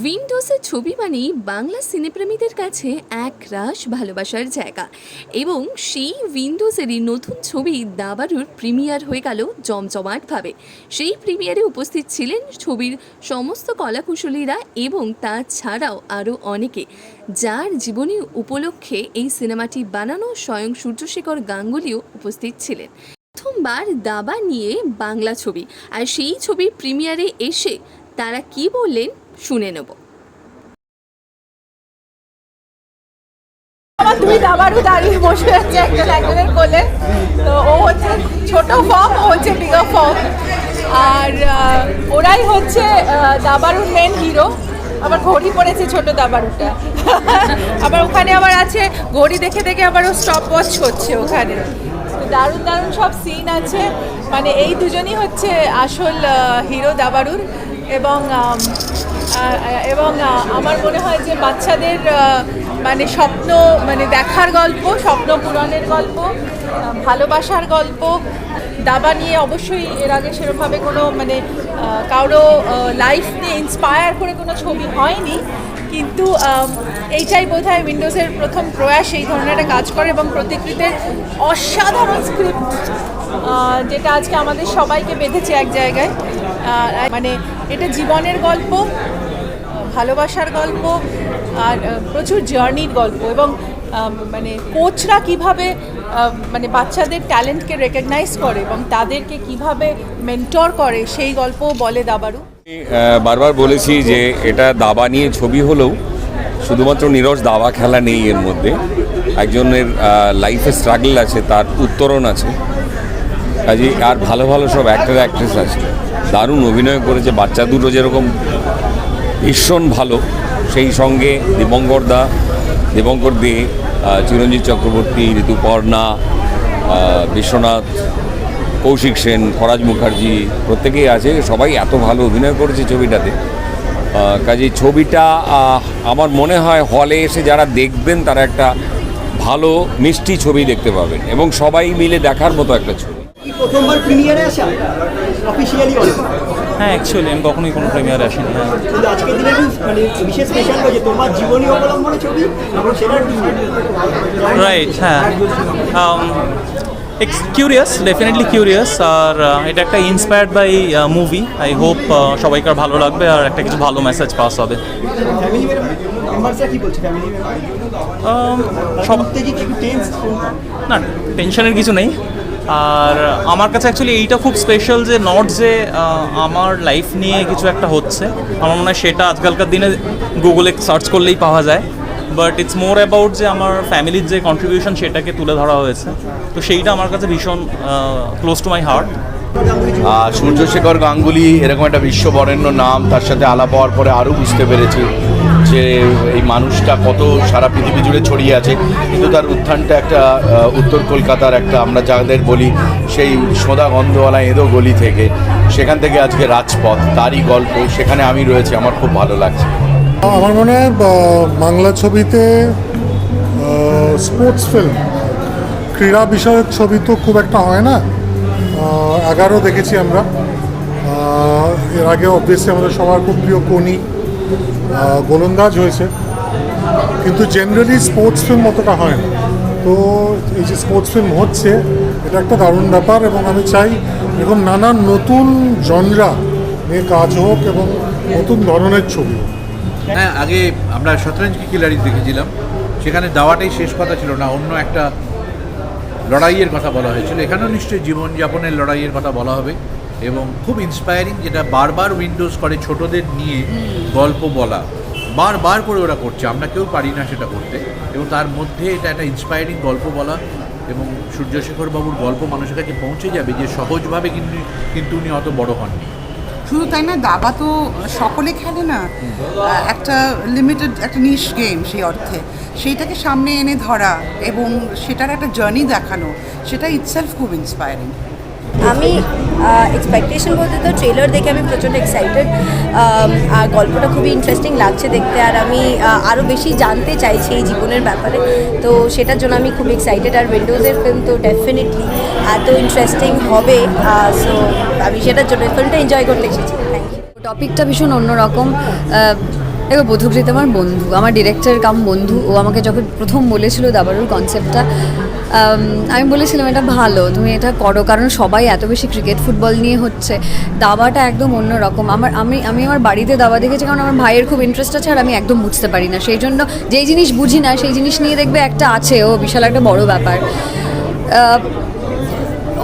উইন্ডোজের ছবি মানেই বাংলা সিনেপ্রেমীদের কাছে এক রাস ভালোবাসার জায়গা। এবং সেই উইন্ডোজেরই নতুন ছবি দাবারুর প্রিমিয়ার হয়ে গেল জমজমাটভাবে। সেই প্রিমিয়ারে উপস্থিত ছিলেন ছবির সমস্ত কলাকুশলীরা এবং তাছাড়াও আরও অনেকে। যার জীবনী উপলক্ষে এই সিনেমাটি বানানো স্বয়ং সূর্যশেখর গাঙ্গুলিও উপস্থিত ছিলেন। প্রথমবার দাবা নিয়ে বাংলা ছবি। আর সেই ছবির প্রিমিয়ারে এসে তারা কি বললেন শুনে নেব। দুই দাবারও দাঁড়িয়ে বসে আছে একজন একজনের কোলে। তো ও হচ্ছে ছোট ফর্ম, ও হচ্ছে বিগার ফর্ম। আর ওরাই হচ্ছে দাবারুর মেন হিরো আবার ঘড়ি পড়েছে ছোট দাবারুটা আবার ওখানে আবার আছে, ঘড়ি দেখে দেখে আবার ও স্টপ ওয়াচ হচ্ছে ওখানে দারুণ দারুণ সব সিন আছে। মানে এই দুজনই হচ্ছে আসল হিরো দাবারুর এবং এবং আমার মনে হয় যে বাচ্চাদের মানে স্বপ্ন মানে দেখার গল্প, স্বপ্ন পূরণের গল্প ভালোবাসার গল্প, দাবা নিয়ে অবশ্যই এর আগে সেরকমভাবে কোনো মানে কারও লাইফ নিয়ে ইন্সপায়ার করে কোনো ছবি হয়নি। কিন্তু এইটাই বোধ হয় উইন্ডোজের প্রথম প্রয়াস, এই ধরনের একটা কাজ করে এবং প্রতিকৃতের অসাধারণ স্ক্রিপ্ট যেটা আজকে আমাদের সবাইকে বেঁধেছে এক জায়গায়। মানে এটা জীবনের গল্প ভালোবাসার গল্প আর প্রচুর জার্নির গল্প এবং মানে কোচরা কীভাবে মানে বাচ্চাদের ট্যালেন্টকে রেকগনাইজ করে এবং তাদেরকে কীভাবে মেন্টর করে, সেই গল্পও বলে দাবারু বারবার বলেছি যে এটা দাবা নিয়ে ছবি হলেও শুধুমাত্র নিরজ দাবা খেলা নেই এর মধ্যে। একজনের লাইফে স্ট্রাগল আছে, তার উত্তরণ আছে। কাজে আর ভালো ভালো সব অ্যাক্টর অ্যাক্ট্রেস আছে। দারুণ অভিনয় করেছে, বাচ্চা দুটো যেরকম ভীষণ ভালো। সেই সঙ্গে দিবঙ্কর দা, দিবঙ্কর দে চিরঞ্জিত চক্রবর্তী, ঋতুপর্ণা বিশ্বনাথ, কৌশিক সেন, ফরাজ মুখার্জি, প্রত্যেকেই আছে। সবাই এত ভালো অভিনয় করেছে ছবিটাতে। কাজেই ছবিটা আমার মনে হয় হলে এসে যারা দেখবেন তারা একটা ভালো, মিষ্টি ছবি দেখতে পাবেন এবং সবাই মিলে দেখার মতো একটা ছবি। প্রথমবার প্রিমিয়ারে আসা? অফিসিয়ালি হ্যাঁ অ্যাকচুয়ালি আমি কখনোই কোনো প্রিমিয়ার আসিনি হ্যাঁ। আজকের দিনে মানে বিশেষ স্পেশাল হয়েছে তোমার জীবনী অবলম্বনে ছবি এবং সেটার রাইট হ্যাঁ। কিউরিয়াস ডেফিনেটলি কিউরিয়াস আর এটা একটা inspired by movie I hope সবাইকার ভালো লাগবে আর একটা কিছু ভালো মেসেজ পাস হবে। Um, সব না টেনশনের কিছু নেই। আর আমার কাছে অ্যাকচুয়ালি এইটা খুব স্পেশাল যে নট যে আমার লাইফ নিয়ে কিছু একটা হচ্ছে। আমার মনে হয় সেটা আজকালকার দিনে গুগলে সার্চ করলেই পাওয়া যায়। বাট ইটস মোর অ্যাবাউট যে আমার ফ্যামিলির যে কন্ট্রিবিউশন সেটাকে তুলে ধরা হয়েছে। তো সেইটা আমার কাছে ভীষণ close to my heart Suryashekhar Ganguly এরকম একটা বিশ্ব বরেণ্য নাম, তার সাথে আলাপ হওয়ার পরে আরও বুঝতে পেরেছি। যে এই মানুষটা কত সারা পৃথিবী জুড়ে ছড়িয়ে আছে, কিন্তু তার উত্থানটা একটা উত্তর কলকাতার একটা, আমরা যাদের বলি সেই সোদা গন্ধওয়ালা এঁদো গলি থেকে, সেখান থেকে আজকে রাজপথ, তারই গল্প, সেখানে আমি রয়েছি, আমার খুব ভালো লাগছে। আমার মনে হয় বাংলা ছবিতে স্পোর্টস ফিল্ম ক্রীড়া বিষয়ক ছবি তো খুব একটা হয় না। এগারো দেখেছি আমরা। এর আগে অবভিয়াসলি আমাদের সবার খুব প্রিয় কোনি গোলন্দাজ হয়েছে। কিন্তু জেনারেলি স্পোর্টস ফিল্ম অতটা হয় না। তো এই যে স্পোর্টস ফিল্ম হচ্ছে, এটা একটা দারুণ ব্যাপার এবং আমি চাই এরকম নানান নতুন জনরা নিয়ে কাজ হোক এবং নতুন ধরনের ছবি হ্যাঁ আগে আমরা শতরঞ্জ কি খিলাড়ি দেখেছিলাম। সেখানে দাওয়াটাই শেষ কথা ছিল না, অন্য একটা লড়াইয়ের কথা বলা হয়েছিল। এখানেও নিশ্চয়ই জীবনযাপনের লড়াইয়ের কথা বলা হবে। এবং খুব ইন্সপায়ারিং যেটা বারবার উইন্ডোজ করে ছোটদের নিয়ে গল্প বলা। বারবার করে ওরা করছে, আমরা কেউ পারি না সেটা করতে। এবং তার মধ্যে এটা একটা ইন্সপায়ারিং গল্প বলা এবং সূর্যশেখর বাবুর গল্প মানুষের কাছে পৌঁছে যাবে যে সহজভাবে কিন্তু কিন্তু উনি অত বড় হননি। শুধু তাই না দাবা তো সকলে খেলে না। একটা লিমিটেড একটা নিশ গেম সেই অর্থে। সেইটাকে সামনে এনে ধরা এবং সেটার একটা জার্নি দেখানো, সেটা ইটসেলফ খুব ইন্সপায়ারিং আমি এক্সপেকটেশন বলতে তো ট্রেলার দেখে আমি প্রচণ্ড এক্সাইটেড আর গল্পটা খুবই ইন্টারেস্টিং লাগছে দেখতে আর আমি আরও বেশি জানতে চাইছি এই জীবনের ব্যাপারে। তো সেটার জন্য আমি খুব এক্সাইটেড আর উইন্ডোজের ফিল্ম তো ডেফিনেটলি এত ইন্টারেস্টিং হবে। সো আমি সেটার জন্য ফিল্মটা এনজয় করতে এসেছি। থ্যাংক ইউ টপিকটা ভীষণ অন্যরকম। দেখো বধুকৃত আমার বন্ধু, আমার ডিরেক্টর কাম বন্ধু, ও আমাকে যখন প্রথম বলেছিল দাবারুর কনসেপ্টটা আমি বলেছিলাম, এটা ভালো, তুমি এটা করো, কারণ সবাই এত বেশি ক্রিকেট ফুটবল নিয়ে হচ্ছে। দাবাটা একদম অন্যরকম আমার, আমি আমি আমার বাড়িতে দাবা দেখেছি, কারণ আমার ভাইয়ের খুব ইন্টারেস্ট আছে, আর আমি একদম বুঝতে পারি না। সেই জন্য যেই জিনিস বুঝি না, সেই জিনিস নিয়ে দেখবে একটা আছে, ও বিশাল একটা বড় ব্যাপার।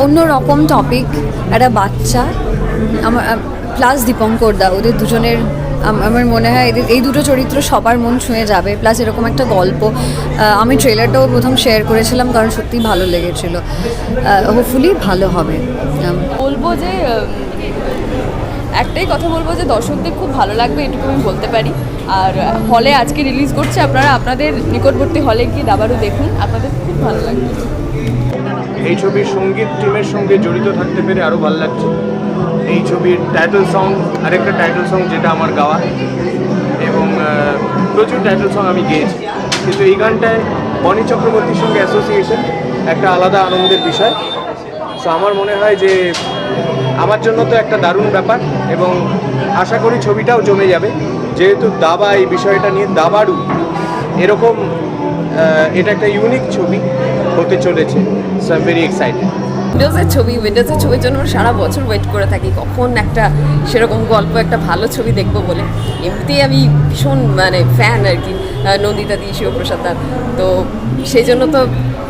অন্য রকম টপিক একটা বাচ্চা আমার প্লাস দীপঙ্কর দা, ওদের দুজনের আমার মনে হয় এই দুটো চরিত্র সবার মন ছুঁয়ে যাবে প্লাস এরকম একটা গল্প আমি ট্রেলারটাও প্রথম শেয়ার করেছিলাম কারণ সত্যিই ভালো লেগেছিল। হোপফুলি ভালো হবে। বলব যে একটাই কথা বলব যে দর্শকদের খুব ভালো লাগবে, এটুকু আমি বলতে পারি। আর হলে আজকে রিলিজ করছে, আপনারা আপনাদের নিকটবর্তী হলে গিয়ে দাবারও দেখুন, আপনাদের খুব ভালো লাগবে। এই ছবির সংগীত টিমের সঙ্গে জড়িত থাকতে পেরে আরও ভালো লাগছে। এই ছবির টাইটেল সং আরেকটা টাইটেল সং যেটা আমার গাওয়া। এবং প্রচুর টাইটেল সং আমি গেয়েছি। কিন্তু এই গানটায় বনি চক্রবর্তীর সঙ্গে অ্যাসোসিয়েশন একটা আলাদা আনন্দের বিষয়। সো আমার মনে হয় যে আমার জন্য তো একটা দারুণ ব্যাপার এবং আশা করি ছবিটাও জমে যাবে। যেহেতু দাবা এই বিষয়টা নিয়ে দাবারু এরকম এটা একটা ইউনিক ছবি। হতে চলেছে। সো আই ভেরি এক্সাইটেড উইন্ডোজের ছবি উইন্ডোজের ছবির জন্য সারা বছর ওয়েট করে থাকি, কখন একটা সেরকম গল্প, একটা ভালো ছবি দেখব বলে। এমনিতেই আমি ভীষণ মানে ফ্যান আর কি নন্দিতা দি, শিবপ্রসাদ দার তো সেই জন্য তো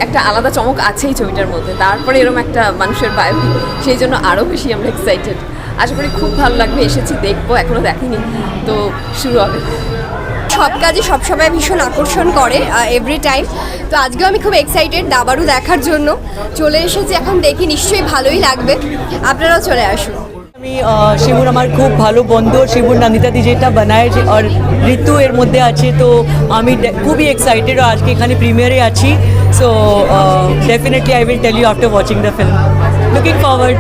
একটা আলাদা চমক আছেই ছবিটার মধ্যে। তারপরে এরকম একটা মানুষের বায়োপিক সেই জন্য আরও বেশি আমরা এক্সাইটেড আশা করি খুব ভালো লাগবে, এসেছি, দেখব এখনও দেখিনি। তো শুরু হবে। সব কাজই সবসময় ভীষণ আকর্ষণ করে এভরি টাইম তো আজকেও আমি খুব এক্সাইটেড দাবারু দেখার জন্য। চলে এসেছি এখন, দেখি নিশ্চয়ই ভালোই লাগবে। আপনারাও চলে আসুন। আমি শিবুর আমার খুব ভালো বন্ধু, শিবুর নন্দিতাদি যেটা বানায় আর ঋতু এর মধ্যে আছে, তো আমি খুবই এক্সাইটেড আজকে এখানে প্রিমিয়ারে আছি। So definitely I will tell you after watching the film looking forward